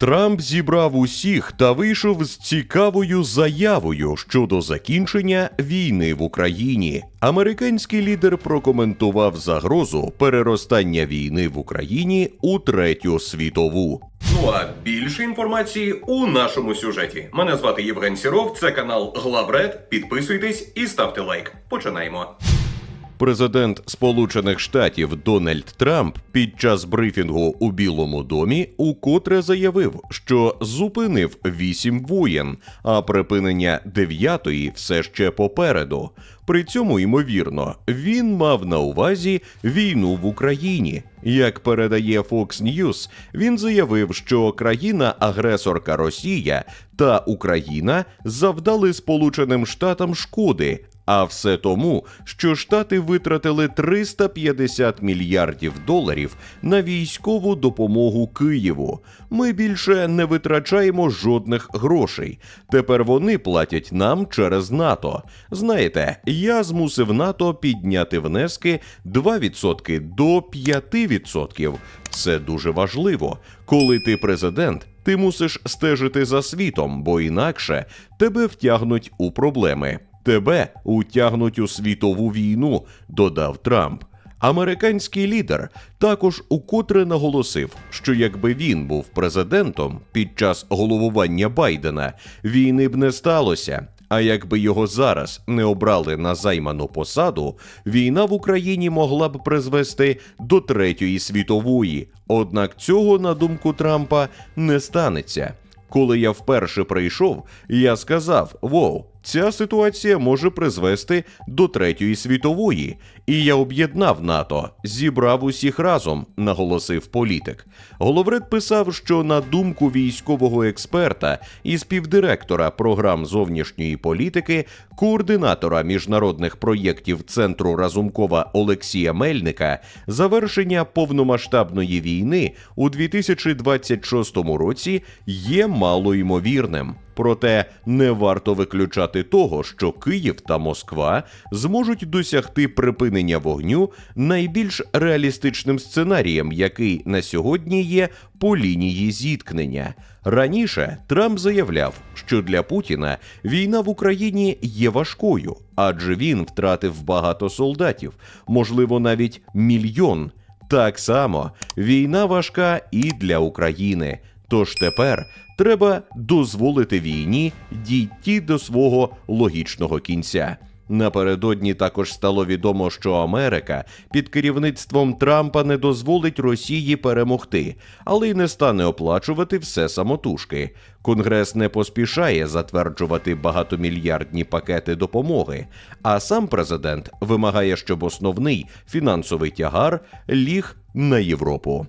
Трамп зібрав усіх та вийшов з цікавою заявою щодо закінчення війни в Україні. Американський лідер прокоментував загрозу переростання війни в Україні у третю світову. Ну а більше інформації у нашому сюжеті. Мене звати Євген Сіров, це канал Главред. Підписуйтесь і ставте лайк. Починаємо. Президент Сполучених Штатів Дональд Трамп під час брифінгу у Білому домі укотре заявив, що зупинив вісім воєн, а припинення дев'ятої все ще попереду. При цьому, ймовірно, він мав на увазі війну в Україні. Як передає Fox News, він заявив, що країна-агресорка Росія та Україна завдали Сполученим Штатам шкоди, а все тому, що штати витратили 350 мільярдів доларів на військову допомогу Києву. Ми більше не витрачаємо жодних грошей. Тепер вони платять нам через НАТО. Знаєте, я змусив НАТО підняти внески 2% до 5%. Це дуже важливо. Коли ти президент, ти мусиш стежити за світом, бо інакше тебе втягнуть у проблеми. Тебе утягнуть у світову війну, додав Трамп. Американський лідер також укотре наголосив, що якби він був президентом під час головування Байдена, війни б не сталося. А якби його зараз не обрали на займану посаду, війна в Україні могла б призвести до третьої світової. Однак цього, на думку Трампа, не станеться. Коли я вперше прийшов, я сказав: Воу, ця ситуація може призвести до третьої світової, і я об'єднав НАТО, зібрав усіх разом, наголосив політик. Головред писав, що на думку військового експерта і співдиректора програм зовнішньої політики, координатора міжнародних проєктів центру Разумкова Олексія Мельника, завершення повномасштабної війни у 2026 році є малоймовірним. Проте не варто виключати того, що Київ та Москва зможуть досягти припинення вогню найбільш реалістичним сценарієм, який на сьогодні є по лінії зіткнення. Раніше Трамп заявляв, що для Путіна війна в Україні є важкою, адже він втратив багато солдатів, можливо, навіть мільйон. Так само війна важка і для України. Тож тепер треба дозволити війні дійти до свого логічного кінця. Напередодні також стало відомо, що Америка під керівництвом Трампа не дозволить Росії перемогти, але й не стане оплачувати все самотужки. Конгрес не поспішає затверджувати багатомільярдні пакети допомоги, а сам президент вимагає, щоб основний фінансовий тягар ліг на Європу.